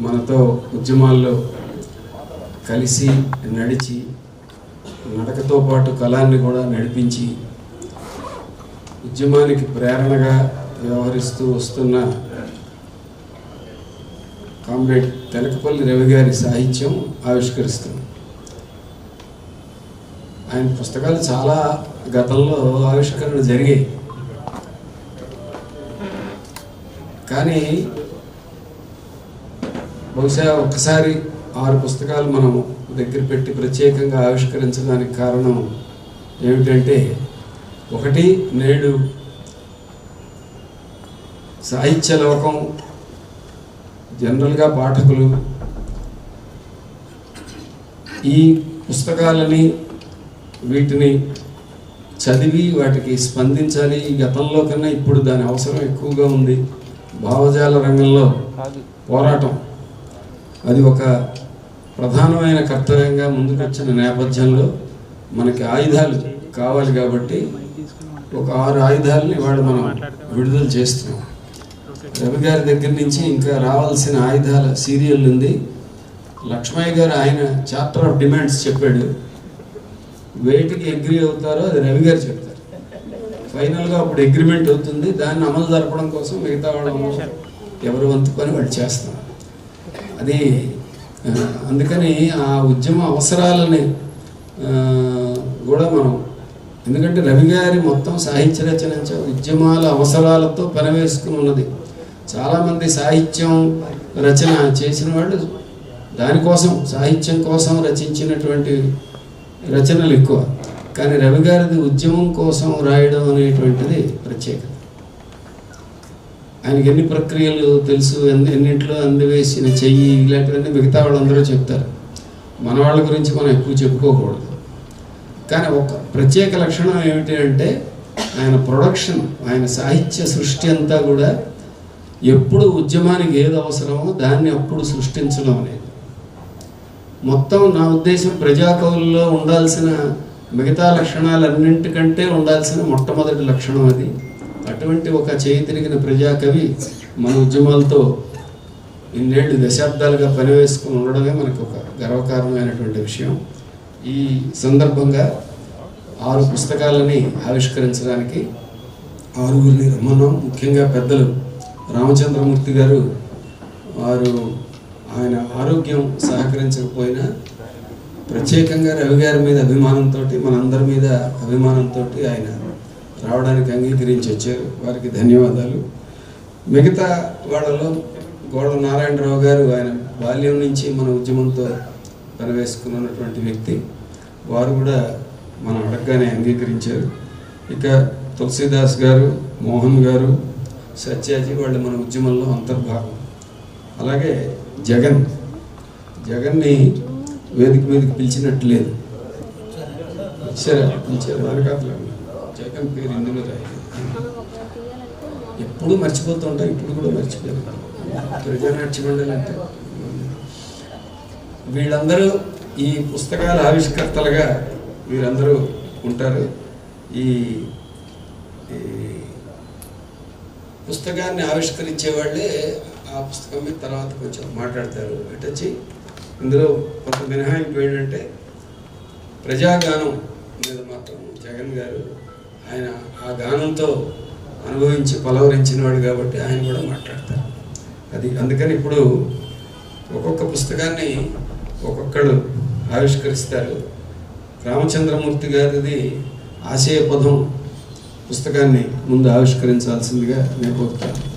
మనతో ఉద్యమాల్లో కలిసి నడిచి నడకతో పాటు కళాన్ని కూడా నడిపించి ఉద్యమానికి ప్రేరణగా వ్యవహరిస్తూ వస్తున్న కామ్రేడ్ తెలకపల్లి రవి గారి సాహిత్యం ఆవిష్కరిస్తుంది. ఆయన పుస్తకాలు చాలా గతంలో ఆవిష్కరణ జరిగాయి. కానీ బహుశా ఒక్కసారి ఆరు పుస్తకాలు మనం దగ్గర పెట్టి ప్రత్యేకంగా ఆవిష్కరించడానికి కారణం ఏమిటంటే ఒకటి నేడు సాహిత్య లోకం జనరల్గా పాఠకులు ఈ పుస్తకాలని వీటిని చదివి వాటికి స్పందించాలి. ఈ గతంలో కన్నా ఇప్పుడు దాని అవసరం ఎక్కువగా ఉంది. భావజాల రంగంలో పోరాటం. అది ఒక ప్రధానమైన కర్తవ్యంగా ముందుకొచ్చిన నేపథ్యంలో మనకి ఆయుధాలు కావాలి కాబట్టి ఒక ఆరు ఆయుధాలని వాడు మనం విడుదల చేస్తున్నాం. రవి గారి దగ్గర నుంచి ఇంకా రావాల్సిన ఆయుధాల సీరియల్ ఉంది. లక్ష్మయ్య గారు ఆయన చాప్టర్ ఆఫ్ డిమాండ్స్ చెప్పాడు. వేటికి అగ్రి అవుతారో అది రవి గారు చెప్తారు. ఫైనల్గా అప్పుడు అగ్రిమెంట్ అవుతుంది. దాన్ని అమలు జరపడం కోసం మిగతా వాళ్ళు ఎవరు వంతు పని వాళ్ళు చేస్తున్నారు. అది అందుకని ఆ ఉద్యమ అవసరాలని కూడా మనం ఎందుకంటే రవి గారి మొత్తం సాహిత్య రచన ఉద్యమాల అవసరాలతో పనివేసుకుని ఉన్నది. చాలామంది సాహిత్యం రచన చేసిన వాళ్ళు దానికోసం సాహిత్యం కోసం రచించినటువంటి రచనలు ఎక్కువ. కానీ రవి గారిది ఉద్యమం కోసం రాయడం అనేటువంటిది ప్రత్యేకత. ఆయనకి ఎన్ని ప్రక్రియలు తెలుసు ఎన్ని ఎన్నింటిలో అందవేసిన చెయ్యి ఇలాంటివన్నీ మిగతా వాళ్ళందరూ చెప్తారు. మన వాళ్ళ గురించి మనం ఎక్కువ చెప్పుకోకూడదు. కానీ ఒక ప్రత్యేక లక్షణం ఏమిటి అంటే ఆయన ప్రొడక్షన్ ఆయన సాహిత్య సృష్టి అంతా కూడా ఎప్పుడు ఉద్యమానికి ఏది అవసరమో దాన్ని అప్పుడు సృష్టించడం అనేది. మొత్తం నా ఉద్దేశం ప్రజాకవుల్లో ఉండాల్సిన మిగతా లక్షణాలన్నింటికంటే ఉండాల్సిన మొట్టమొదటి లక్షణం అది. అటువంటి ఒక చేయి తిరిగిన ప్రజాకవి మన ఉద్యమాలతో ఇన్నేళ్ళు దశాబ్దాలుగా పనివేసుకుని ఉండడమే మనకు ఒక గర్వకారణమైనటువంటి విషయం. ఈ సందర్భంగా ఆరు పుస్తకాలని ఆవిష్కరించడానికి ఆరుగురిని రమ్మన్నాం. ముఖ్యంగా పెద్దలు రామచంద్రమూర్తి గారు వారు ఆయన ఆరోగ్యం సహకరించకపోయినా ప్రత్యేకంగా రవి గారి మీద అభిమానంతో మనందరి మీద అభిమానంతో ఆయన రావడానికి అంగీకరించి వచ్చారు. వారికి ధన్యవాదాలు. మిగతా వాళ్ళలో గోడ నారాయణరావు గారు ఆయన బాల్యం నుంచి మన ఉద్యమంతో పనివేసుకున్నటువంటి వ్యక్తి. వారు కూడా మనం అడగగానే అంగీకరించారు. ఇక తులసీదాస్ గారు మోహన్ గారు సత్యాజీ వాళ్ళు మన ఉద్యమంలో అంతర్భాగం. అలాగే జగన్. జగన్ని వేదిక మీదకి పిలిచినట్టు లేదు. ఇచ్చారా పిలిచారు. వెనకాతలో జగన్ పేరు ఇందులో రాయలేదు? ఎప్పుడు మర్చిపోతుంటాం ఇప్పుడు కూడా మర్చిపోయారు ప్రజానాట్య మండలి అంటే. వీళ్ళందరూ ఈ పుస్తకాల ఆవిష్కర్తలుగా వీరందరూ ఉంటారు. ఈ పుస్తకాన్ని ఆవిష్కరించే వాళ్ళే ఆ పుస్తకం మీద తర్వాత కొంచెం మాట్లాడతారు. ఇటు వచ్చి ఇందులో కొంత మినహాయింపు ఏంటంటే ప్రజాగానం మీద మాత్రం జగన్ గారు ఆయన ఆ గానంతో అనుభవించి పలవరించినవాడు కాబట్టి ఆయన కూడా మాట్లాడతారు. అది అందుకని ఇప్పుడు ఒక్కొక్క పుస్తకాన్ని ఒక్కొక్కడు ఆవిష్కరిస్తారు. రామచంద్రమూర్తి గారిది ఆశయ పదం పుస్తకాన్ని ముందు ఆవిష్కరించాల్సిందిగా నేను కోరుతాను.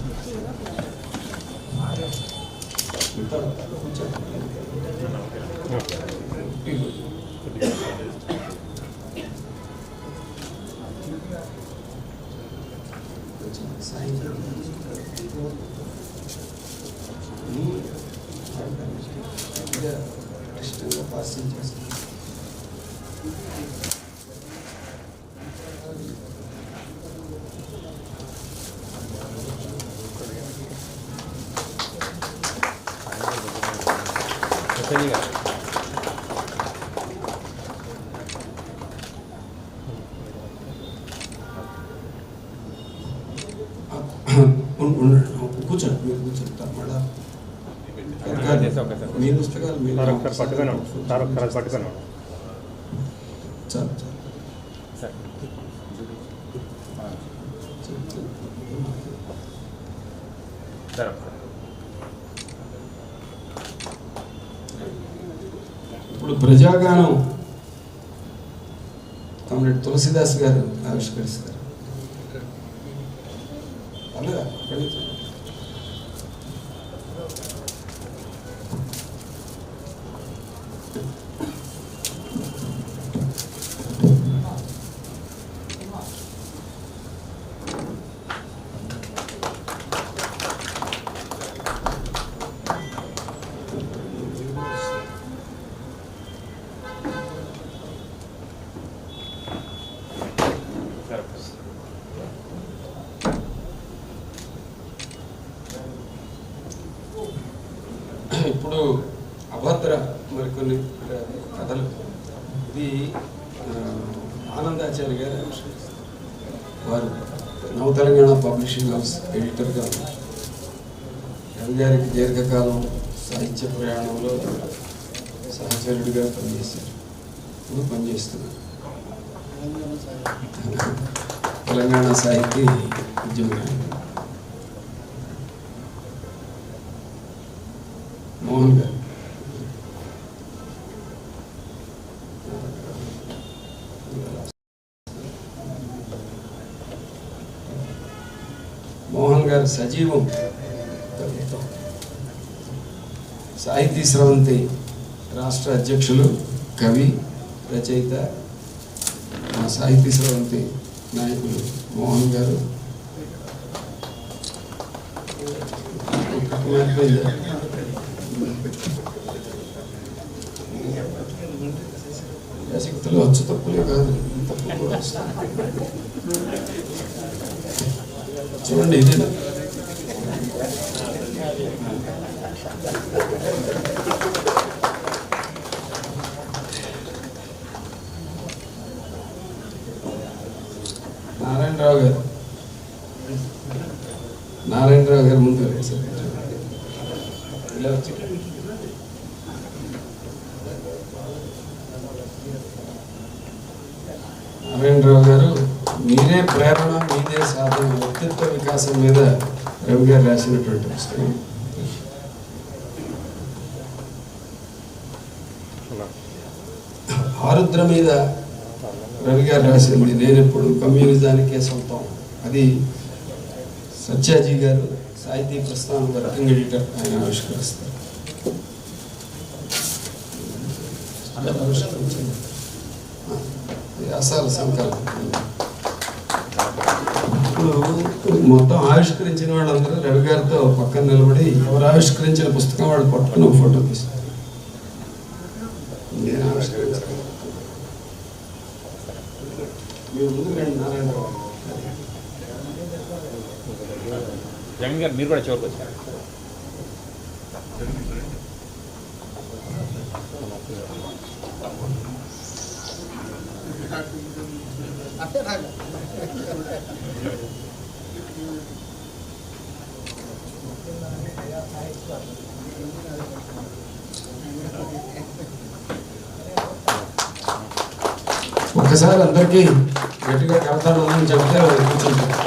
ఉం- ఉండండి కూర్చోండి మీరు కూర్చోండి మళ్ళా చేసి ఒకసారి. మీ పుస్తకాలు మీరు పట్టుకొని పట్టుకొని. చాలు, చాలు. సార్ సార్ ఒకసారి. ఇప్పుడు ప్రజాగానం కామ్రేడ్ తులసిదాస్ గారు ఆవిష్కరిస్తారు. అలాగా ఇప్పుడు అభద్ర మరికొన్ని కథలు. ఇది ఆనందాచార్య గారు వారు నవ తెలంగాణ పబ్లిషింగ్ హౌస్ ఎడిటర్గా రవి గారికి దీర్ఘకాలం సాహిత్య ప్రయాణంలో సహచరుడిగా పనిచేశారు. ఇప్పుడు పనిచేస్తున్నారు. తెలంగాణ సాహితీ ఉద్యమ నాయకుడు. మోహన్ గారు మోహన్ గారు సజీవం కవిత్వం సాహితీ స్రవంతి రాష్ట్ర అధ్యక్షులు కవి రచయిత మా సాహితీ స్రవంతి నాయకులు మోహన్ గారు శక్తులు వచ్చు తప్పులే కాదు తప్పు చూడండి ఇదేనా నారాయణరావు గారు నారాయణరావు గారు ముందు వెళ్ళారు గారు మీరే ప్రేరణ మీదే సాధన వ్యక్తిత్వ వికాసం మీద రవి గారు రాసినటువంటి పుస్తకం. ఆరుద్ర మీద రవి గారు రాసింది నేనెప్పుడు కమ్యూనిజానికే సొంతం. అది సత్యాజీ గారు సాహితీ ప్రస్థానం వర్కింగ్ ఎడిటర్ ఆయన ఆవిష్కరిస్తారు వ్యాసాల సంకలనం. ఇప్పుడు మొత్తం ఆవిష్కరించిన వాళ్ళందరూ రవి గారితో పక్కన నిలబడి ఎవరు ఆవిష్కరించిన పుస్తకం వాడు పట్టుకుని ఒక ఫోటో తీస్తారు నేను ఆవిష్కరించాను. మీరు రండి నారాయణరావు. జగన్ గారు మీరు కూడా చివరికి వచ్చారు. ఒక్కసారి అందరికీ గట్టిగా కడతాను అని చెప్తే కూర్చుంటారు